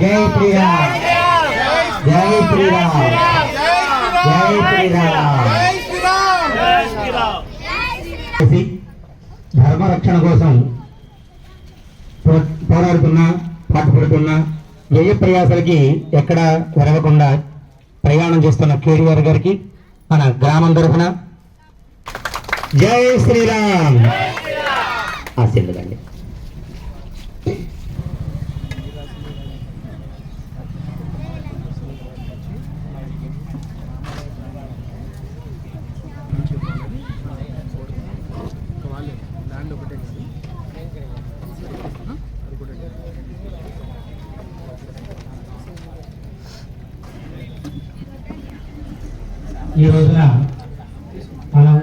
జై శ్రీరామ్. జై శ్రీరామ్. జై శ్రీరామ్. ధర్మరక్షణ కోసం పోరాడుతున్న పాటుపడుతున్న వ్యయ ప్రయాసాలకి ఎక్కడ వెరగకుండా ప్రయాణం చేస్తున్న కేటీఆర్ గారికి మన గ్రామం తరఫున జై శ్రీరామ్. ఆశీర్వదండి ఈ రోజున మనం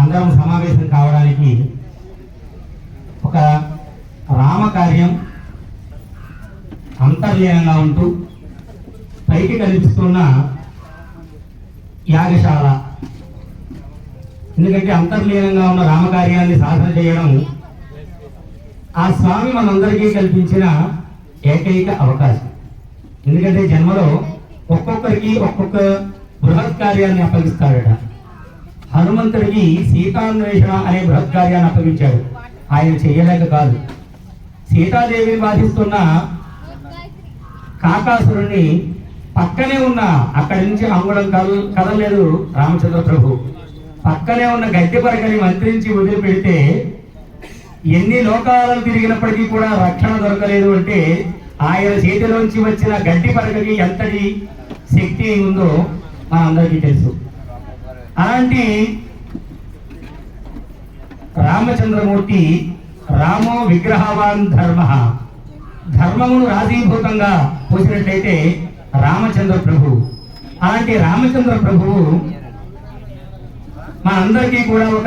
అందరం సమావేశం కావడానికి ఒక రామకార్యం అంతర్లీనంగా ఉంటూ పైకి కనిపిస్తున్న యాగశాల. ఎందుకంటే అంతర్లీనంగా ఉన్న రామకార్యాన్ని సాధన చేయడం ఆ స్వామి మనందరికీ కల్పించిన ఏకైక అవకాశం. ఎందుకంటే జన్మలో ఒక్కొక్కరికి ఒక్కొక్క బృహత్ కార్యాన్ని అప్పగిస్తాడట. హనుమంతుడికి సీతాన్వేషణ అనే బృహత్ కార్యాన్ని అప్పగించాడు. ఆయన చేయలేక కాదు. సీతాదేవిని బాధిస్తున్న కాకాసురుణ్ణి పక్కనే ఉన్న అక్కడి నుంచి అంగుళం కద కదలేదు రామచంద్ర ప్రభు. పక్కనే ఉన్న గడ్డి పరకని మంత్రించి వదిలిపెడితే ఎన్ని లోకాలను తిరిగినప్పటికీ కూడా రక్షణ దొరకలేదు అంటే ఆయన చేతిలోంచి వచ్చిన గడ్డి పరకకి ఎంతటి శక్తి ఉందో అందరికీ తెలుసు. అలాంటి రామచంద్రమూర్తి రామో విగ్రహవాన్ ధర్మ. ధర్మమును రాజీభూతంగా పోసినట్లయితే రామచంద్ర ప్రభు. అలాంటి రామచంద్ర ప్రభువు మనందరికీ కూడా ఒక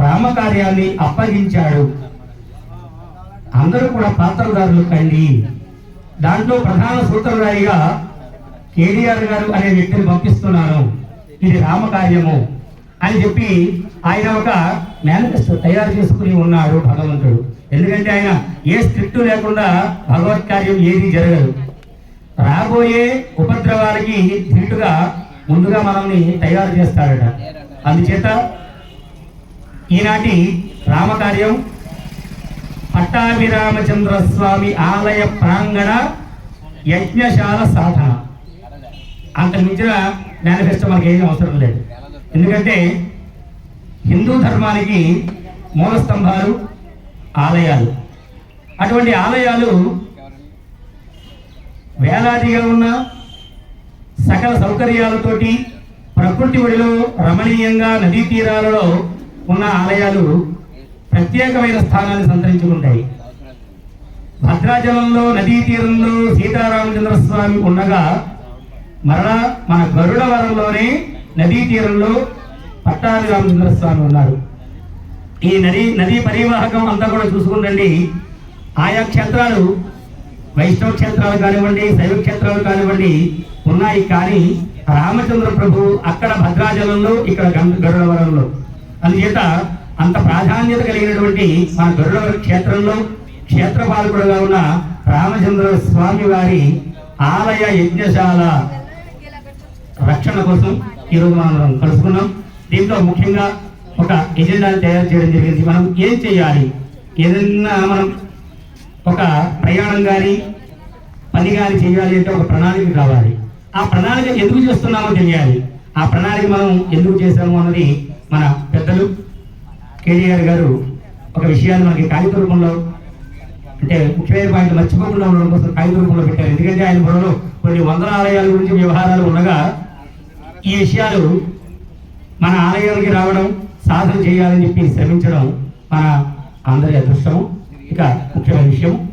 రామకార్యాన్ని అప్పగించాడు. అందరూ కూడా పాత్రదారులు కండి. దాంట్లో ప్రధాన సూత్రధారిగా కేటీఆర్ గారు అనే వ్యక్తిని పంపిస్తున్నాను ఇది రామకార్యము అని చెప్పి ఆయన ఒక మేనిఫెస్టో తయారు చేసుకుని ఉన్నాడు భగవంతుడు. ఎందుకంటే ఆయన ఏ స్క్రిప్ట్ లేకుండా భగవత్ కార్యం ఏది జరగదు. రాబోయే ఉపద్రవాలకి ధీటుగా ముందుగా మనల్ని తయారు చేస్తాడట అందుచేత ఈనాటి రామకార్యం పట్టాభిరామచంద్ర స్వామి ఆలయ ప్రాంగణ యజ్ఞశాల సాధన. అంత మించిన మేనిఫెస్టో మనకి ఏమీ అవసరం లేదు. ఎందుకంటే హిందూ ధర్మానికి మూల స్తంభాలు ఆలయాలు. అటువంటి ఆలయాలు వేలాదిగా ఉన్న సకల సౌకర్యాలతోటి ప్రకృతి ఒడిలో రమణీయంగా నదీ తీరాలలో ఉన్న ఆలయాలు ప్రత్యేకమైన స్థానాన్ని సంతరించుకుంటాయి. భద్రాచలంలో నదీ తీరంలో సీతారామచంద్ర స్వామి ఉండగా మరలా మన గరుడవరంలోనే నదీ తీరంలో పట్టాది రామచంద్ర స్వామి ఉన్నారు. ఈ నది నదీ పరివాహకం అంతా కూడా చూసుకుంటండి ఆయా క్షేత్రాలు వైష్ణవ క్షేత్రాలు కానివ్వండి శైవ క్షేత్రాలు కానివ్వండి ఉన్నాయి కానీ రామచంద్ర ప్రభు అక్కడ భద్రాచలంలో ఇక్కడ గరుడవరంలో. అందుచేత అంత ప్రాధాన్యత కలిగినటువంటి మన గరుడవర క్షేత్రంలో క్షేత్రపాలకుడుగా ఉన్న రామచంద్ర స్వామి వారి ఆలయ యజ్ఞశాల రక్షణ కోసం ఈరోజు మనం కలుసుకున్నాం. దీంట్లో ముఖ్యంగా ఒక ఎజెండాను తయారు చేయడం జరిగింది. మనం ఏం చేయాలి? ఏదైనా మనం ఒక ప్రయాణం కానీ పని కానీ చేయాలి అంటే ఒక ప్రణాళిక కావాలి. ఆ ప్రణాళిక ఎందుకు చేస్తున్నామో తెలియాలి. ఆ ప్రణాళిక మనం ఎందుకు చేసాము అన్నది మన పెద్దలు కేటీఆర్ గారు ఒక విషయాన్ని మనకి కాగిత రూపంలో అంటే ముఖ్యమైన పాయింట్ మర్చిపోకుండా ఉండడం కోసం కాగిత రూపంలో పెట్టారు. ఎందుకంటే ఆయన బుర్రలో కొన్ని వందల ఆలయాల గురించి వ్యవహారాలు ఉండగా ఈ విషయాలు మన ఆలయానికి రావడం సాధన చేయాలని చెప్పి శ్రమించడం మన అందరి అదృష్టం. ఇక ముఖ్యమైన విషయం.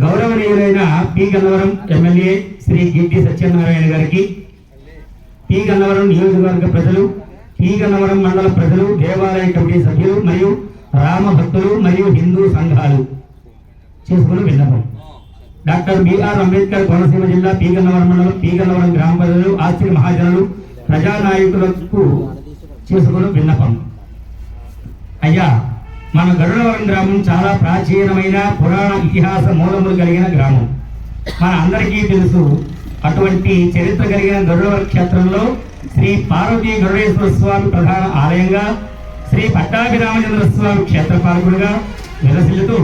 గౌరవనీయులైన పి. గన్నవరం ఎమ్మెల్యే శ్రీ గిడ్డి సత్యనారాయణ గారికి పి. గన్నవరం నియోజకవర్గ ప్రజలు పి. గన్నవరం మండల ప్రజలు దేవాలయ కమిటీ సభ్యులు మరియు రామ భక్తులు మరియు హిందూ సంఘాలు. చేసుకున్న విన్నపం. డాక్టర్ బిఆర్ అంబేద్కర్ కోనసీమ జిల్లా పీగన్నవరం మండలం పీగన్నవరం గ్రామ ప్రజలు ఆస్తి మహాజనులు ప్రజానాయకులకు చేసుకున్న విన్నపం. అయ్యా మన గరుడవరం గ్రామం చాలా ప్రాచీనమైన పురాణ ఇతిహాస మూలములు కలిగిన గ్రామం. మన అందరికీ తెలుసు అటువంటి చరిత్ర కలిగిన గరుడ క్షేత్రంలో శ్రీ పార్వతీ గరుడేశ్వర స్వామి ప్రధాన ఆలయంగా శ్రీ పట్టాభిరామచంద్ర స్వామి క్షేత్రపాలకుడుగా విలసిల్లుతూ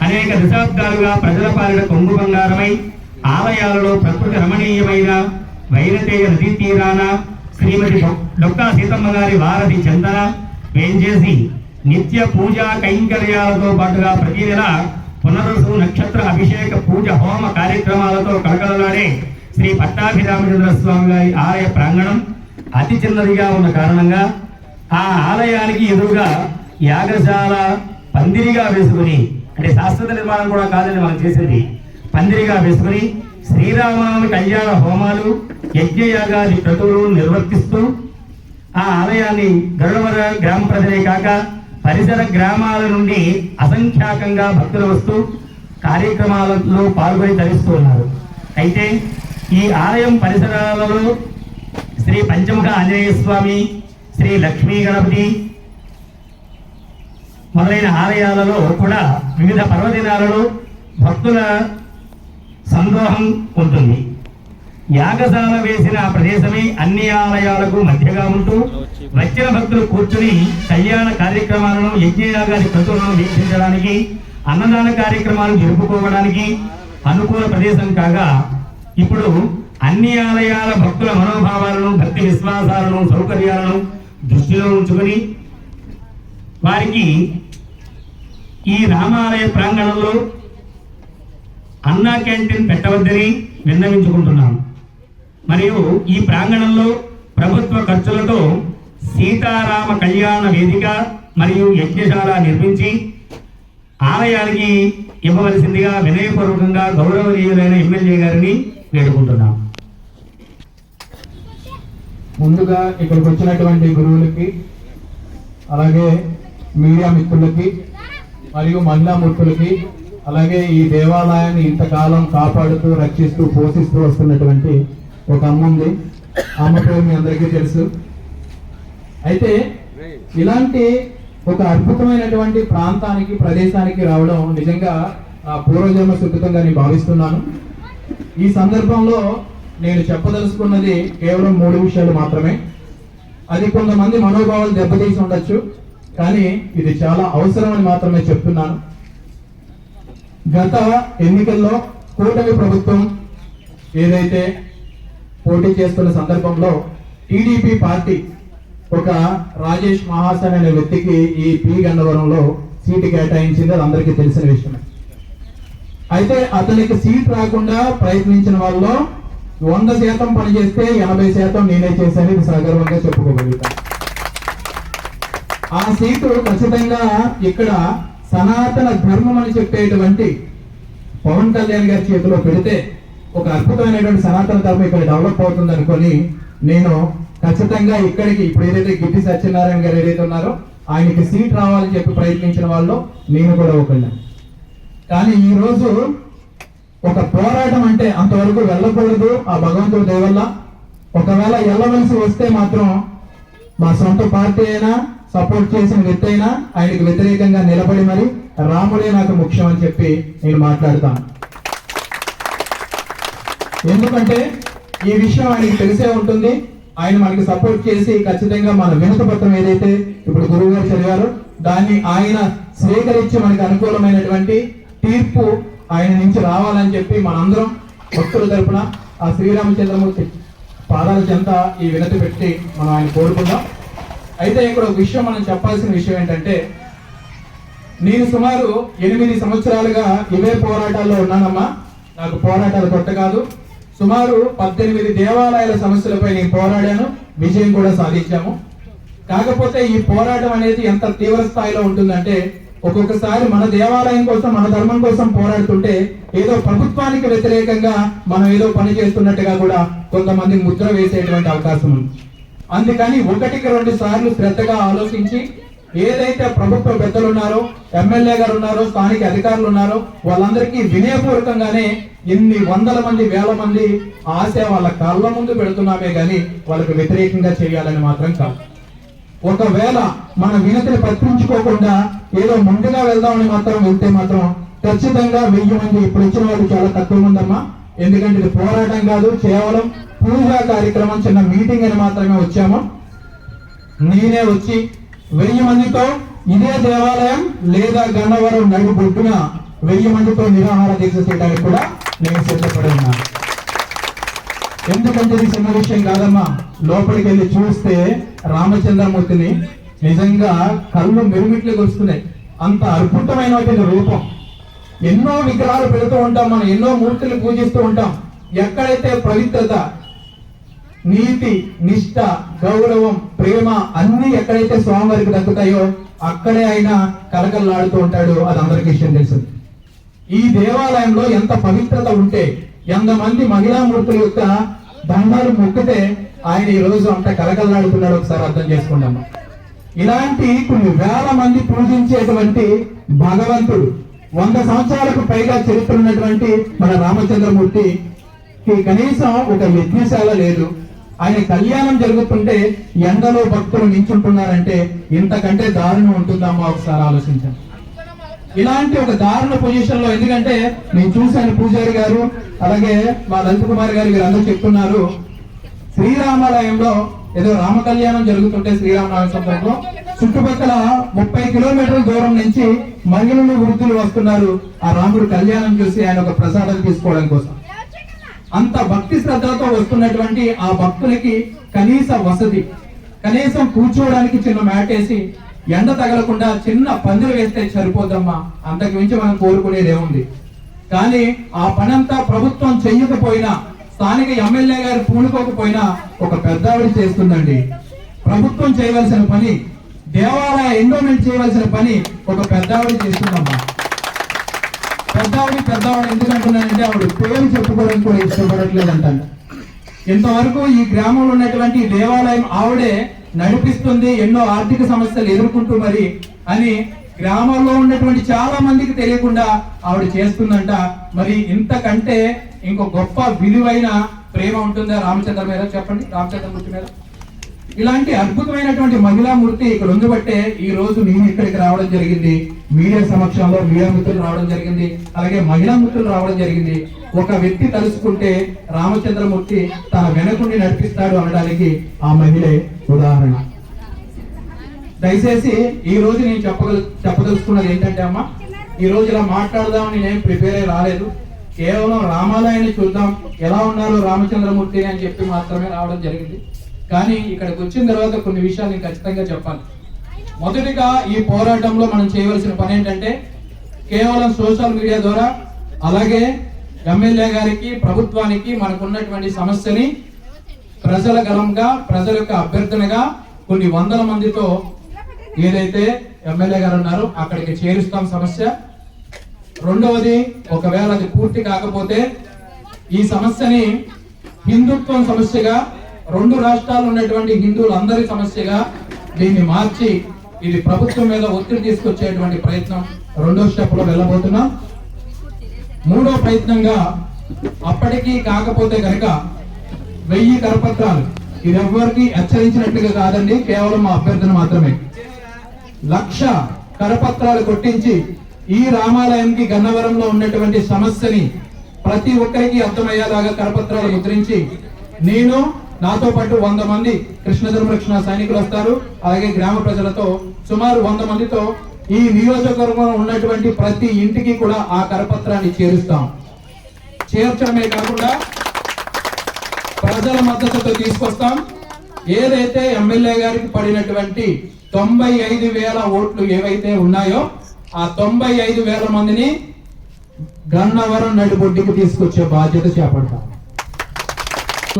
అనేక దశాబ్దాలుగా ప్రజల పాలిన కొంగు బంగారమై ఆలయాలలో ప్రకృతి రమణీయమైన వైరతేయ నదీ తీరాన శ్రీమతి డొక్కా సీతమ్మ గారి వారధి చందన వేంచేసి నిత్య పూజా కైంకర్యాలతో పాటుగా ప్రతి నెల పునరుసు నక్షత్ర అభిషేక పూజ హోమ కార్యక్రమాలతో కలకలలాడే శ్రీ పట్టాభిరామచంద్ర స్వామి గారి ఆలయ ప్రాంగణం అతి చిన్నదిగా ఉన్న కారణంగా ఆ ఆలయానికి ఎదురుగా యాగశాల పందిరిగా వేసుకుని అంటే శాశ్వత నిర్మాణం కూడా కాదని మనం చేసేది పందిరిగా వేసుకుని శ్రీరామనవమి కళ్యాణ హోమాలు యజ్ఞయాగాది క్రతువులు నిర్వర్తిస్తూ ఆ ఆలయాన్ని గరుడవర గ్రామ ప్రజలే కాక పరిసర గ్రామాల నుండి అసంఖ్యాకంగా భక్తులు వస్తూ కార్యక్రమాలలో పాల్గొని ధరిస్తూ ఉన్నారు. అయితే ఈ ఆలయం పరిసరాలలో శ్రీ పంచముఖ ఆంజనేయ స్వామి శ్రీ లక్ష్మీ గణపతి మొదలైన ఆలయాలలో కూడా వివిధ పర్వదినాలలో భక్తుల సందోహం ఉంటుంది. యాగశాల వేసిన ఆ ప్రదేశమే అన్ని ఆలయాలకు మధ్యగా ఉంటూ వచ్చిన భక్తులు కూర్చుని కళ్యాణ కార్యక్రమాలను యజ్ఞయాగాది క్రతువులను వీక్షించడానికి అన్నదాన కార్యక్రమాలు జరుపుకోవడానికి అనుకూల ప్రదేశం కాగా ఇప్పుడు అన్ని ఆలయాల భక్తుల మనోభావాలను భక్తి విశ్వాసాలను సౌకర్యాలను దృష్టిలో ఉంచుకొని వారికి ఈ రామాలయ ప్రాంగణంలో అన్నా క్యాంటీన్ పెట్టవద్దని విన్నవించుకుంటున్నాం. మరియు ఈ ప్రాంగణంలో ప్రభుత్వ ఖర్చులతో సీతారామ కళ్యాణ వేదిక మరియు యజ్ఞశాల నిర్మించి ఆలయానికి ఇవ్వవలసిందిగా వినయపూర్వకంగా గౌరవనీయులైన ఎమ్మెల్యే గారిని వేడుకుంటున్నాం. ముందుగా ఇక్కడికి వచ్చినటువంటి గురువులకి అలాగే మీడియా మిత్రులకి మరియు మహిళా మూర్తులకి అలాగే ఈ దేవాలయాన్ని ఇంతకాలం కాపాడుతూ రక్షిస్తూ పోషిస్తూ వస్తున్నటువంటి ఒక అమ్మ ఉంది. అమ్మ పేరు మీ అందరికీ తెలుసు. అయితే ఇలాంటి ఒక అద్భుతమైనటువంటి ప్రాంతానికి ప్రదేశానికి రావడం నిజంగా ఆ పూర్వజన్మ సుఖితంగా నేను భావిస్తున్నాను. ఈ సందర్భంలో నేను చెప్పదలుచుకున్నది కేవలం మూడు విషయాలు మాత్రమే. అది కొంతమంది మనోభావాలు దెబ్బతీసి ఉండొచ్చు. కానీ ఇది చాలా అవసరమని మాత్రమే చెప్తున్నాను. గత ఎన్నికల్లో కూటమి ప్రభుత్వం ఏదైతే పోటీ చేస్తున్న సందర్భంలో టీడీపీ పార్టీ ఒక రాజేష్ మహాసన్ అనే వ్యక్తికి ఈ పి గన్నవరంలో సీటు కేటాయించింది అది అందరికీ తెలిసిన విషయమే. అయితే అతనికి సీట్ రాకుండా ప్రయత్నించిన వాళ్ళలో వంద శాతం పని చేస్తే ఎనభై శాతం నేనే చేశాను ఇది సగర్వంగా చెప్పుకోగలుగుతాను. ఆ సీటు ఖచ్చితంగా ఇక్కడ సనాతన ధర్మం అని చెప్పేటువంటి పవన్ కళ్యాణ్ గారి చేతిలో పెడితే ఒక అద్భుతమైనటువంటి సనాతన ధర్మం ఇక్కడ డెవలప్ అవుతుంది అనుకొని నేను ఖచ్చితంగా ఇక్కడికి ఇప్పుడు ఏదైతే గిడ్డి సత్యనారాయణ గారు ఏదైతే ఉన్నారో ఆయనకి సీట్ రావాలని చెప్పి ప్రయత్నించిన వాళ్ళు నేను కూడా ఒకళ్ళని. కానీ ఈరోజు ఒక పోరాటం అంటే అంతవరకు వెళ్ళకూడదు ఆ భగవంతుడి దేవల్ల ఒకవేళ వెళ్ళవలసి వస్తే మాత్రం మా సొంత పార్టీ అయినా సపోర్ట్ చేసిన వ్యక్తి అయినా ఆయనకి వ్యతిరేకంగా నిలబడి మరి రాముడే నాకు ముఖ్యం అని చెప్పి నేను మాట్లాడతాను. ఎందుకంటే ఈ విషయం ఆయనకి తెలిసే ఉంటుంది. ఆయన మనకి సపోర్ట్ చేసి ఖచ్చితంగా మన వినత పత్రం ఏదైతే ఇప్పుడు గురువు గారు చదివారో దాన్ని ఆయన స్వీకరించి మనకి అనుకూలమైనటువంటి తీర్పు ఆయన నుంచి రావాలని చెప్పి మనందరం భక్తుల తరపున ఆ శ్రీరామచంద్రమూర్తి పాదాల చెంత ఈ వినతి పెట్టి మనం ఆయన కోరుకుందాం. అయితే ఇక్కడ ఒక విషయం మనం చెప్పాల్సిన విషయం ఏంటంటే నేను సుమారు ఎనిమిది సంవత్సరాలుగా ఇవే పోరాటాల్లో ఉన్నానమ్మా. నాకు పోరాటాలు కొత్త కాదు సుమారు పద్దెనిమిది దేవాలయాల సమస్యలపై నేను పోరాడాను. విజయం కూడా సాధించాము. కాకపోతే ఈ పోరాటం అనేది ఎంత తీవ్ర స్థాయిలో ఉంటుందంటే ఒక్కొక్కసారి మన దేవాలయం కోసం మన ధర్మం కోసం పోరాడుతుంటే ఏదో ప్రభుత్వానికి వ్యతిరేకంగా మనం ఏదో పని చేస్తున్నట్టుగా కూడా కొంతమంది ముద్ర వేసేటువంటి అవకాశం ఉంది. అందుకని ఒకటికి రెండు సార్లు శ్రద్ధగా ఆలోచించి ఏదైతే ప్రభుత్వ పెద్దలు ఉన్నారో ఎమ్మెల్యే గారు ఉన్నారో స్థానిక అధికారులు ఉన్నారో వాళ్ళందరికీ వినయపూర్వకంగానే ఎన్ని వందల మంది వేల మంది ఆశ వాళ్ళ కళ్ళ ముందు పెడుతున్నామే కానీ వాళ్ళకి వ్యతిరేకంగా చేయాలని మాత్రం కాదు. ఒకవేళ మన వినతిని పట్టించుకోకుండా ఏదో ముందుగా వెళ్దామని మాత్రం వెళ్తే మాత్రం ఖచ్చితంగా వెయ్యి మంది ఇప్పుడు ఇచ్చిన వాళ్ళు చాలా తక్కువ ఉందమ్మా ఎందుకంటే ఇది పోరాటం కాదు కేవలం పూజా కార్యక్రమం చిన్న మీటింగ్ అని మాత్రమే వచ్చాము. నేనే వచ్చి వెయ్యి మందితో ఇదే దేవాలయం లేదా గన్నవరం నడుగు బొడ్డున వెయ్యి మందితో నిరాహార దీక్ష చేయడానికి కూడా నేను సిద్ధపడి ఉన్నాను. ఎందుకంటే ఇది చిన్న విషయం కాదమ్మా. లోపలికి వెళ్ళి చూస్తే రామచంద్రమూర్తిని నిజంగా కళ్ళు మెరుమిట్లకి వస్తున్నాయి అంత అద్భుతమైనటువంటి రూపం. ఎన్నో విగ్రహాలు పెడుతూ ఉంటాం మనం ఎన్నో మూర్తులు పూజిస్తూ ఉంటాం. ఎక్కడైతే పవిత్రత నీతి నిష్ట గౌరవం ప్రేమ అన్ని ఎక్కడైతే స్వామివారికి దక్కుతాయో అక్కడే ఆయన కలకల్లాడుతూ ఉంటాడు. అది అందరికీ విషయం తెలుసు. ఈ దేవాలయంలో ఎంత పవిత్రత ఉంటే ఎంతమంది మహిళామూర్తుల యొక్క దండాలు మొక్కితే ఆయన ఈ రోజు అంత కలకల్లాడుతున్నాడు ఒకసారి అర్థం చేసుకుందాం ఇలాంటి కొన్ని వేల మంది పూజించేటువంటి భగవంతుడు వంద సంవత్సరాలకు పైగా చరిత్ర ఉన్నటువంటి మన రామచంద్రమూర్తి కనీసం ఒక యజ్ఞశాల లేదు. ఆయన కళ్యాణం జరుగుతుంటే ఎండలో భక్తులు నించుంటున్నారంటే ఇంతకంటే దారుణం ఉంటుందమ్మా ఒకసారి ఆలోచించండి. ఇలాంటి ఒక దారుణ పొజిషన్లో ఎందుకంటే నేను చూశాను పూజారి గారు అలాగే మా లలిత కుమార్ గారు అందరూ చెప్తున్నారు. శ్రీరామాలయంలో ఏదో రామ కళ్యాణం జరుగుతుంటే శ్రీరామనారాయణ సందర్భంలో చుట్టుపక్కల ముప్పై కిలోమీటర్ల దూరం నుంచి మహిళలు వృద్ధులు వస్తున్నారు. ఆ రాముడు కళ్యాణం చూసి ఆయన ఒక ప్రసాదం తీసుకోవడం కోసం. అంత భక్తి శ్రద్ధలతో వస్తున్నటువంటి ఆ భక్తులకి కనీస వసతి కనీసం కూర్చోవడానికి చిన్న మ్యాట్ వేసి ఎండ తగలకుండా చిన్న పందిరి వేస్తే సరిపోద్దమ్మా. అంతకు మించి మనం కోరుకునేది ఏముంది? కానీ ఆ పనంతా ప్రభుత్వం చెయ్యకపోయినా స్థానిక ఎమ్మెల్యే గారు పూనుకోకపోయినా ఒక పెద్దావిడ చేస్తుందండి. ప్రభుత్వం చేయవలసిన పని దేవాలయ ఎండోమెంట్ చేయవలసిన పని ఒక పెద్దావిడ చేస్తుందమ్మా. పెద్దవాడి పెద్దవాడు ఎందుకు అంటున్నానంటే ఆవిడ పేరు చెప్పుకోవడానికి కూడా ఇష్టపడట్లేదంటాను ఇంతవరకు ఈ గ్రామంలో ఉన్నటువంటి దేవాలయం ఆవిడే నడిపిస్తుంది ఎన్నో ఆర్థిక సమస్యలు ఎదుర్కొంటూ మరి అని గ్రామంలో ఉన్నటువంటి చాలా మందికి తెలియకుండా ఆవిడ చేస్తుందంట. మరి ఇంతకంటే ఇంకో గొప్ప విలువైన ప్రేమ ఉంటుందా రామచంద్ర మీద చెప్పండి రామచంద్రమూర్తి మీద ఇలాంటి అద్భుతమైనటువంటి మహిళా మూర్తి ఇక్కడ ఉండబట్టే ఈ రోజు నేను ఇక్కడికి రావడం జరిగింది. మీడియా సమక్షంలో మీడియా మిత్రులు రావడం జరిగింది. అలాగే మహిళా మిత్రులు రావడం జరిగింది. ఒక వ్యక్తి తలుసుకుంటే రామచంద్రమూర్తి తన వెనకుండి నడిపిస్తాడు అనడానికి ఆ మహిళే ఉదాహరణ. దయచేసి ఈ రోజు నేను చెప్పగల చెప్పదలుచుకున్నది ఏంటంటే అమ్మా ఈ రోజు ఇలా మాట్లాడదామని నేను ప్రిపేర్ అయి రాలేదు. కేవలం రామాలయాన్ని చూద్దాం ఎలా ఉన్నారు రామచంద్రమూర్తి అని చెప్పి మాత్రమే రావడం జరిగింది. కానీ ఇక్కడికి వచ్చిన తర్వాత కొన్ని విషయాలు నేను ఖచ్చితంగా చెప్పాలి. మొదటిగా ఈ పోరాటంలో మనం చేయవలసిన పని ఏంటంటే కేవలం సోషల్ మీడియా ద్వారా అలాగే ఎమ్మెల్యే గారికి ప్రభుత్వానికి మనకు ఉన్నటువంటి సమస్యని ప్రజల గలంగా ప్రజల యొక్క అభ్యర్థనగా కొన్ని వందల మందితో ఏదైతే ఎమ్మెల్యే గారు ఉన్నారో అక్కడికి చేరుస్తాం సమస్య. రెండవది ఒకవేళ అది పూర్తి కాకపోతే ఈ సమస్యని హిందుత్వం సమస్యగా రెండు రాష్ట్రాలు ఉన్నటువంటి హిందువులందరి సమస్యగా దీన్ని మార్చి ఇది ప్రభుత్వం మీద ఒత్తిడి తీసుకొచ్చేటువంటి ప్రయత్నం. రెండో స్టెప్లో వెళ్ళబోతున్నాం. మూడో ప్రయత్నంగా అప్పటికీ కాకపోతే కనుక వెయ్యి కరపత్రాలు. ఇది ఎవరికి హెచ్చరించినట్టుగా కాదండి కేవలం మా అభ్యర్థన మాత్రమే. లక్ష కరపత్రాలు కొట్టించి ఈ రామాలయంకి గన్నవరంలో ఉన్నటువంటి సమస్యని ప్రతి ఒక్కరికి అర్థమయ్యేలాగా కరపత్రాలు ముద్రించి నేను నాతో పాటు వంద మంది కృష్ణ సైనికులు వస్తారు. అలాగే గ్రామ ప్రజలతో సుమారు వంద మందితో ఈ నియోజకవర్గంలో ఉన్నటువంటి ప్రతి ఇంటికి కూడా ఆ కరపత్రాన్ని చేరుస్తాం. చేర్చడమే కాకుండా ప్రజల మద్దతుతో తీసుకొస్తాం. ఏదైతే ఎమ్మెల్యే గారికి పడినటువంటి తొంభై ఐదు వేల ఓట్లు ఏవైతే ఉన్నాయో ఆ తొంభై ఐదు వేల మందిని గన్నవరం నడిబొడ్డికి తీసుకొచ్చే బాధ్యత చేపడతాం.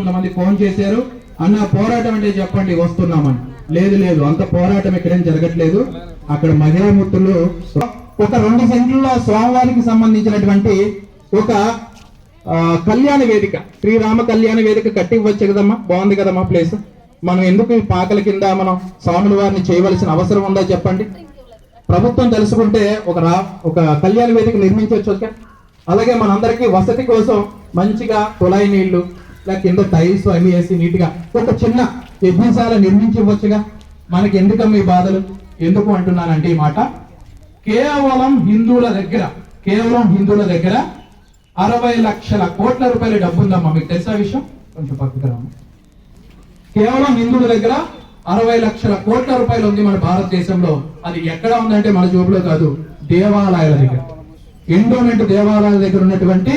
కొంతమంది ఫోన్ చేశారు. అన్న పోరాటం అంటే చెప్పండి వస్తున్నామని. లేదు లేదు అంత పోరాటం ఇక్కడేం జరగట్లేదు. అక్కడ మహిళామూర్తులు ఒక రెండు సెంట్లలో స్వామివారికి సంబంధించినటువంటి ఒక కళ్యాణ వేదిక శ్రీరామ కళ్యాణ వేదిక కట్టి కదమ్మా? బాగుంది కదమ్మా ప్లేస్. మనం ఎందుకు ఈ పాకల కింద మనం స్వాముల వారిని చేయవలసిన అవసరం ఉందో చెప్పండి. ప్రభుత్వం తెలుసుకుంటే ఒక రా ఒక కళ్యాణ వేదిక నిర్మించవచ్చు అలాగే మనందరికీ వసతి కోసం మంచిగా కుళాయి నీళ్ళు కింద టైల్స్ అన్ని వేసి నీట్గా ఒక చిన్న యజ్ఞశాల నిర్మించవచ్చుగా మనకి ఎందుకమ్మ ఈ బాధలు? ఎందుకు అంటున్నానంటే ఈ మాట? కేవలం హిందువుల దగ్గర కేవలం హిందువుల దగ్గర అరవై లక్షల కోట్ల రూపాయల డబ్బు ఉందమ్మా మీకు తెలుసా విషయం? కొంచెం పక్కకు రాము కేవలం హిందువుల దగ్గర అరవై లక్షల కోట్ల రూపాయలు ఉంది మన భారతదేశంలో. అది ఎక్కడ ఉందంటే మన జోబులో కాదు దేవాలయాల దగ్గర. ఎండోమెంట్ దేవాలయాల దగ్గర ఉన్నటువంటి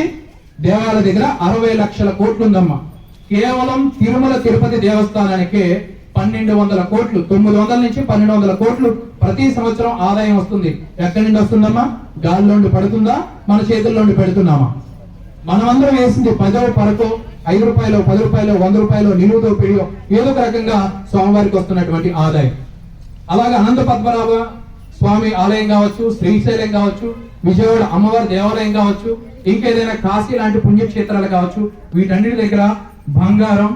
దేవాలయ దగ్గర అరవై లక్షల కోట్లు ఉందమ్మా. కేవలం తిరుమల తిరుపతి దేవస్థానానికి పన్నెండు వందల కోట్లు తొమ్మిది వందల నుంచి పన్నెండు వందల కోట్లు ప్రతి సంవత్సరం ఆదాయం వస్తుంది. ఎక్కడి నుండి వస్తుందమ్మా? గాలిలోండి పడుతుందా? మన చేతుల్లోండి పెడుతున్నామా? మనమందరం వేసింది పదో పరకు ఐదు రూపాయలు పది రూపాయలు వంద రూపాయలు నిలువుతో పిడియో ఏదో ఒక రకంగా స్వామివారికి వస్తున్నటువంటి ఆదాయం. అలాగే అనంత పద్మనాభ స్వామి ఆలయం కావచ్చు శ్రీశైలం కావచ్చు విజయవాడ అమ్మవారి దేవాలయం కావచ్చు ఇంకేదైనా కాశీ లాంటి పుణ్యక్షేత్రాలు కావచ్చు వీటన్నిటి దగ్గర బంగారం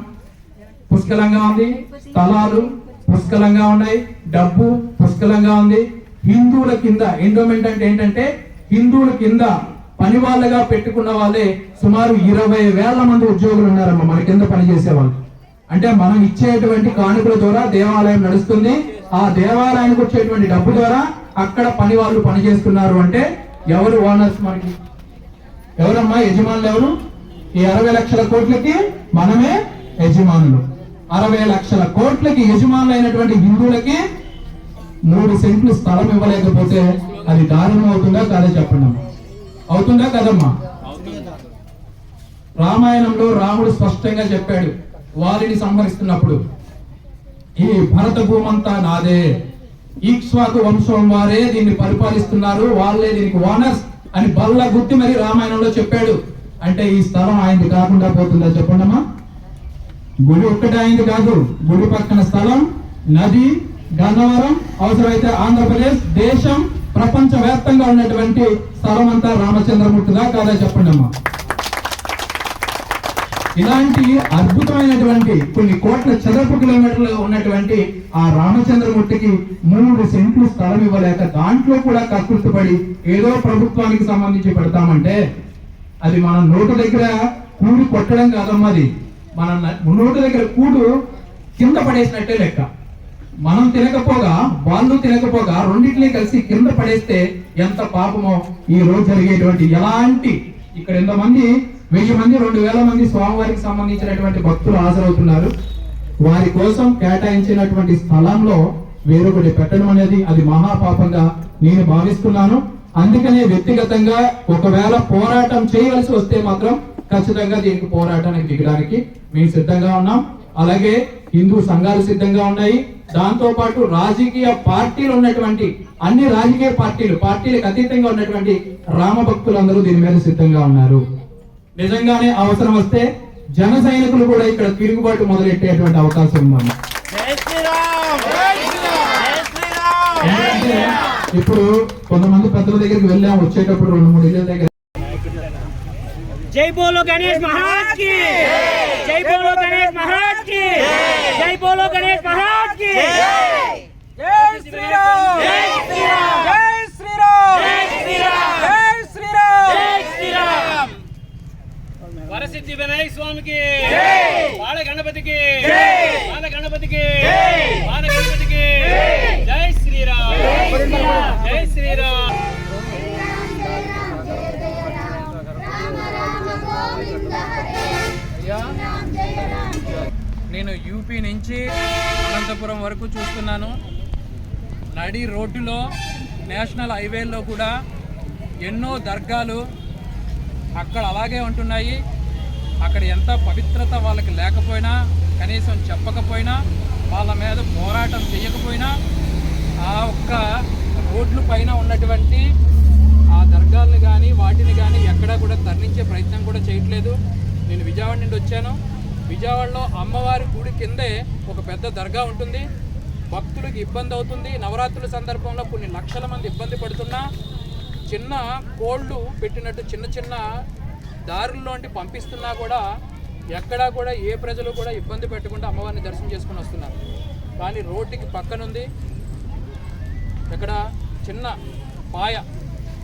పుష్కలంగా ఉంది స్థలాలు పుష్కలంగా ఉన్నాయి డబ్బు పుష్కలంగా ఉంది. హిందువుల కింద ఎండోమెంట్ అంటే ఏంటంటే హిందువుల కింద పని వాళ్ళగా పెట్టుకున్న వాళ్ళే సుమారు ఇరవై వేల మంది ఉద్యోగులు ఉన్నారమ్మ మన కింద పనిచేసే వాళ్ళు. అంటే మనం ఇచ్చేటువంటి కానుకల ద్వారా దేవాలయం నడుస్తుంది. ఆ దేవాలయానికి వచ్చేటువంటి డబ్బు ద్వారా అక్కడ పని వాళ్ళు పనిచేస్తున్నారు అంటే ఎవరు ఓనర్స్ మనకి? ఎవరమ్మా? యజమానులు ఎవరు? ఈ అరవై లక్షల కోట్లకి మనమే యజమానులు. అరవై లక్షల కోట్లకి యజమానులైనటువంటి హిందువులకి మూడు సెంట్లు స్థలం ఇవ్వలేకపోతే అది దారుణం అవుతుందా కాదా చెప్పండి అమ్మా. అవుతుందా కదమ్మా? రామాయణంలో రాముడు స్పష్టంగా చెప్పాడు వారిని సంహరిస్తున్నప్పుడు ఈ భరత భూమంతా నాదే ఈక్ష్వాకు వంశం వారే దీన్ని పరిపాలిస్తున్నారు. వాళ్ళే దీనికి ఓనర్స్ అని బల్ల గుర్తి మరి రామాయణంలో చెప్పాడు. అంటే ఈ స్థలం ఆయనది కాకుండా పోతుందా చెప్పండమ్మా గుడి ఒక్కటే ఆయనది కాదు. గుడి పక్కన స్థలం నది గంధవరం అవసరమైతే ఆంధ్రప్రదేశ్ దేశం ప్రపంచ వ్యాప్తంగా ఉన్నటువంటి స్థలం అంతా రామచంద్రమూర్తిదా కాదా చెప్పండి అమ్మా? ఇలాంటి అద్భుతమైనటువంటి కొన్ని కోట్ల చదరపు కిలోమీటర్లు ఉన్నటువంటి ఆ రామచంద్రమూర్తికి మూడు సెంట్లు స్థలం ఇవ్వలేక దాంట్లో కూడా కక్కుర్తిపడి ఏదో ప్రభుత్వానికి సంబంధించి పెడతామంటే అది మన నోటు దగ్గర కూడి కొట్టడం కాదమ్మా అది. మన నోటు దగ్గర కూడు కింద పడేసినట్టే లెక్క. మనం తినకపోగా వాళ్ళు తినకపోగా రెండింటినీ కలిసి కింద పడేస్తే ఎంత పాపమో ఈ రోజు జరిగేటువంటి ఎలాంటి ఇక్కడ ఎంతమంది వెయ్యి మంది రెండు వేల మంది స్వామివారికి సంబంధించినటువంటి భక్తులు హాజరవుతున్నారు. వారి కోసం కేటాయించినటువంటి స్థలంలో వేరొకటి పెట్టడం అనేది అది మహాపాపంగా నేను భావిస్తున్నాను. అందుకనే వ్యక్తిగతంగా ఒకవేళ పోరాటం చేయవలసి వస్తే మాత్రం ఖచ్చితంగా దీనికి పోరాటానికి దిగడానికి మేము సిద్ధంగా ఉన్నాం. అలాగే హిందూ సంఘాలు సిద్ధంగా ఉన్నాయి. దాంతో పాటు రాజకీయ పార్టీలు ఉన్నటువంటి అన్ని రాజకీయ పార్టీలు పార్టీలకు అతీతంగా ఉన్నటువంటి రామ భక్తులందరూ దీని మీద సిద్ధంగా ఉన్నారు. నిజంగానే అవసరం వస్తే జన సైనికులు కూడా ఇక్కడ తిరుగుబాటు మొదలెట్టేటువంటి అవకాశం ఉందన్న ఇప్పుడు కొంతమంది పెద్దల దగ్గరికి వెళ్ళాము వచ్చేటప్పుడు రెండు మూడు ఇళ్ళ దగ్గర. గణేష్ గణేష్ గణేష్ శ్రీరామ్! శ్రీరామ్! శ్రీరామ్! వరసిద్ధి వినాయక స్వామికి. బాల గణపతికి. బాల గణపతికి. బాల గణపతికి. జై! శ్రీరామ్. జై శ్రీరామ్. నేను యూపీ నుంచి అనంతపురం వరకు చూస్తున్నాను. నడి రోడ్డులో నేషనల్ హైవేల్లో కూడా ఎన్నో దర్గాలు అక్కడ అలాగే ఉంటున్నాయి. అక్కడ ఎంత పవిత్రత వాళ్ళకి లేకపోయినా కనీసం చెప్పకపోయినా వాళ్ళ మీద పోరాటం చేయకపోయినా ఆ ఒక్క రోడ్ల పైన ఉన్నటువంటి ఆ దర్గాలను కానీ వాటిని కానీ ఎక్కడా కూడా తరలించే ప్రయత్నం కూడా చేయట్లేదు. నేను విజయవాడ నుండి వచ్చాను. విజయవాడలో అమ్మవారి గుడి కిందే ఒక పెద్ద దర్గా ఉంటుంది. భక్తులకు ఇబ్బంది అవుతుంది. నవరాత్రుల సందర్భంలో కొన్ని లక్షల మంది ఇబ్బంది పడుతున్నా చిన్న కోళ్ళు పెట్టినట్టు చిన్న చిన్న దారుల్లోంటి పంపిస్తున్నా కూడా ఎక్కడా కూడా ఏ ప్రజలు కూడా ఇబ్బంది పెట్టకుండా అమ్మవారిని దర్శనం చేసుకుని వస్తున్నారు. కానీ రోడ్డుకి పక్కనుంది. ఇక్కడ చిన్న పాయ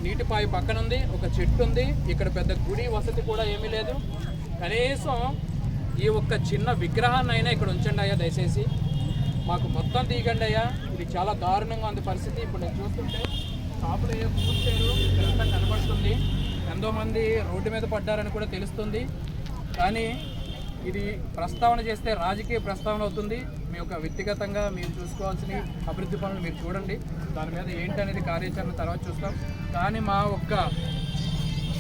నీటి పాయ పక్కనుంది. ఒక చెట్టు ఉంది ఇక్కడ పెద్ద గుడి వసతి కూడా ఏమీ లేదు. కనీసం ఈ ఒక్క చిన్న విగ్రహాన్ని అయినా ఇక్కడ ఉంచండి అయ్యా దయచేసి. మాకు మొత్తం తీయకండి అయ్యా. ఇది చాలా దారుణంగా ఉంది పరిస్థితి. ఇప్పుడు నేను చూస్తుంటే షాపులు ఏ కూర్చారు ఇదంతా కనబడుతుంది. ఎంతోమంది రోడ్డు మీద పడ్డారని కూడా తెలుస్తుంది. కానీ ఇది ప్రస్తావన చేస్తే రాజకీయ ప్రస్తావన అవుతుంది. మీ యొక్క వ్యక్తిగతంగా మీరు చూసుకోవాల్సిన అభివృద్ధి పనులు మీరు చూడండి. దాని మీద ఏంటనేది కార్యాచరణ తర్వాత చూస్తాం. కానీ మా ఒక్క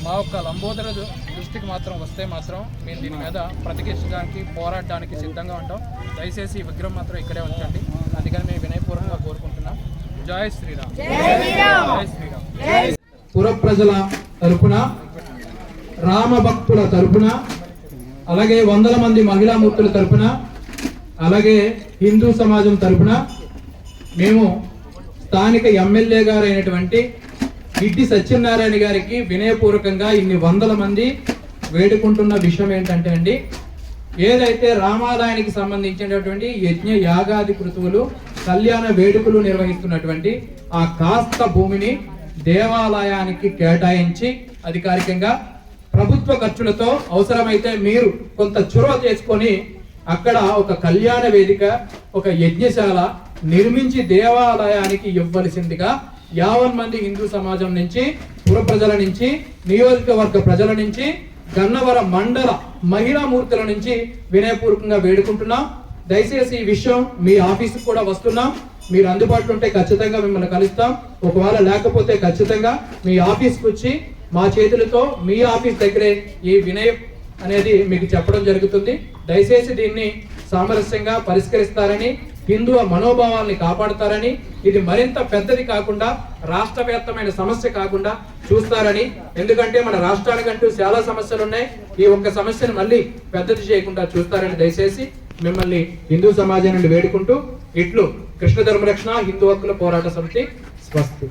మా ఒక్క లంబోదర దృష్టికి మాత్రం వస్తే మాత్రం మేము దీని మీద ప్రతిఘటించడానికి పోరాడడానికి సిద్ధంగా ఉంటాం. దయచేసి ఈ విగ్రహం మాత్రం ఇక్కడే ఉంచండి. అందుకని మేము వినయ జై శ్రీరామ్. జై శ్రీరామ్. పుర ప్రజల తరపున రామ భక్తుల తరపున అలాగే వందల మంది మహిళా మూర్తుల తరపున అలాగే హిందూ సమాజం తరపున మేము స్థానిక ఎమ్మెల్యే గారు అయినటువంటి గిడ్డి సత్యనారాయణ గారికి వినయపూర్వకంగా ఇన్ని వందల మంది వేడుకుంటున్న విషయం ఏంటంటే అండి ఏదైతే రామాలయానికి సంబంధించినటువంటి యజ్ఞ యాగాది కృతువులు కళ్యాణ వేడుకలు నిర్వహిస్తున్నటువంటి ఆ కాస్త భూమిని దేవాలయానికి కేటాయించి అధికారికంగా ప్రభుత్వ ఖర్చులతో అవసరమైతే మీరు కొంత చొరవ చేసుకొని అక్కడ ఒక కళ్యాణ వేదిక ఒక యజ్ఞశాల నిర్మించి దేవాలయానికి ఇవ్వవలసిందిగా యావన్ మంది హిందూ సమాజం నుంచి పుర ప్రజల నుంచి నియోజకవర్గ ప్రజల నుంచి గన్నవరం మండల మహిళా మూర్తుల నుంచి వినయపూర్వకంగా వేడుకుంటున్నాం. దయచేసి ఈ విషయం మీ ఆఫీస్కి కూడా వస్తున్నాం. మీరు అందుబాటులో ఉంటే ఖచ్చితంగా మిమ్మల్ని కలుస్తాం. ఒకవేళ లేకపోతే ఖచ్చితంగా మీ ఆఫీస్కి వచ్చి మా చేతులతో మీ ఆఫీస్ దగ్గరే ఈ వినయం అనేది మీకు చెప్పడం జరుగుతుంది. దయచేసి దీన్ని సామరస్యంగా పరిష్కరిస్తారని హిందువ మనోభావాల్ని కాపాడుతారని ఇది మరింత పెద్దది కాకుండా రాష్ట్రవ్యాప్తమైన సమస్య కాకుండా చూస్తారని. ఎందుకంటే మన రాష్ట్రానికంటూ చాలా సమస్యలు ఉన్నాయి ఈ ఒక్క సమస్యను మళ్ళీ పెద్దది చేయకుండా చూస్తారని దయచేసి మిమ్మల్ని హిందూ సమాజం నుండి వేడుకుంటూ ఇట్లు కృష్ణ ధర్మరక్షణ హిందూ హక్కుల పోరాట సమితి స్వస్తి.